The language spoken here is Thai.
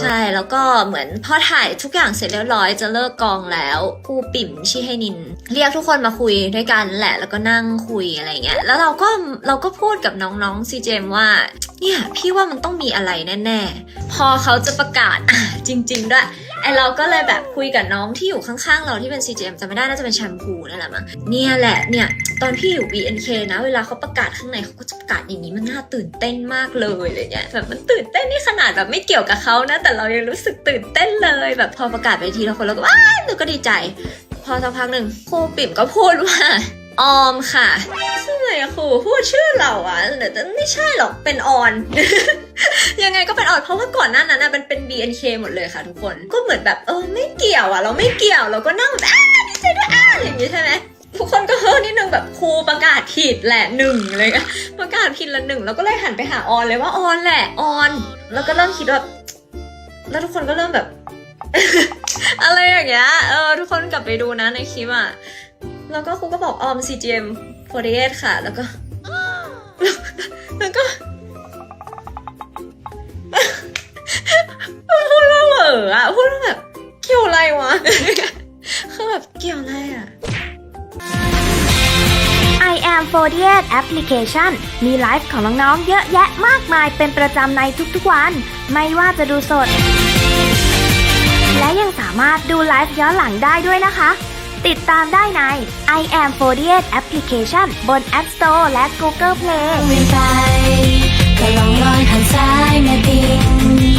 ใช่แล้วก็เหมือนพอถ่ายทุกอย่างเสร็จเรียบร้อยจะเลิกกองแล้วครูปิ่มชิให้นิน เรียกทุกคนมาคุยด้วยกันแหละแล้วก็นั่งคุยอะไรเงี้ยแล้วเราก็เราก็พูดกับน้องๆซีเจมว่าเนี่ยพี่ว่ามันต้องมีอะไรแน่ๆ พอเขาจะประกาศจริงๆด้วยไอเราก็เลยแบบคุยกับน้องที่อยู่ข้างๆ เราที่เป็น CGM จะไม่ได้น่าจะเป็นแชมพูนั่นแหละมั้งเนี่ยแหละเนี่ยตอนพี่อยู่ BNK นะ เวลาเขาประกาศข้างในเขาก็จะประกาศอย่างนี้มันน่าตื่นเต้นมากเลยอะไรเงี้ยแบบมันตื่นเต้นนี่ขนาดแบบไม่เกี่ยวกับเขานะแต่เรายังรู้สึกตื่นเต้นเลยแบบพอประกาศไปทีละคนเราก็ว้ายเราก็ดีใจ พอสักพักหนึ่งครูปิ่มก็พูดว่าออมค่ะซึ่งไงอะครูพูดชื่อเราอะแต่ไม่ใช่หรอกเป็นออนยังไงก็เป็นออนเพราะว่าก่อนหน้านั้นนะมันเป็น BNK หมดเลยค่ะทุกคนก็เหมือนแบบเออไม่เกี่ยวอะเราไม่เกี่ยวเราก็นั่งแบบอ้าดีใจด้วยอ้าอย่างนี้ใช่ไหมทุกคนก็เฮ้อนิดนึงแบบครูประกาศผิดแหละหนึ่งเลยประกาศผิดละหนึ่งแล้วก็เลยหันไปหาออนเลยว่าออนแหละออน แล้วก็เริ่มคิดว่า แล้วทุกคนก็เริ่มแบบ อะไรอย่างเงี้ยเออทุกคนกลับไปดูนะในคลิปอะแล้วก็ครูก็บอกออม CGM 48ค่ะ แล้วก็ แล้วก็พูดว่าเหวออะพูดว่าแบบ เกี่ยวอะไรวะคือแบบเกี่ยวอะไรอะาง48แอปพลิเคชันมีไลฟ์ของน้องๆ เยอะแยะมากมายเป็นประจำในทุกๆวัน ไม่ว่าจะดูสด และยังสามารถดูไลฟ์ย้อนหลังได้ด้วยนะคะ ติดตามได้ใน i am 48 application บน App Store และ Google Play วิ่งลอย้อนซ้ายแม่ดิ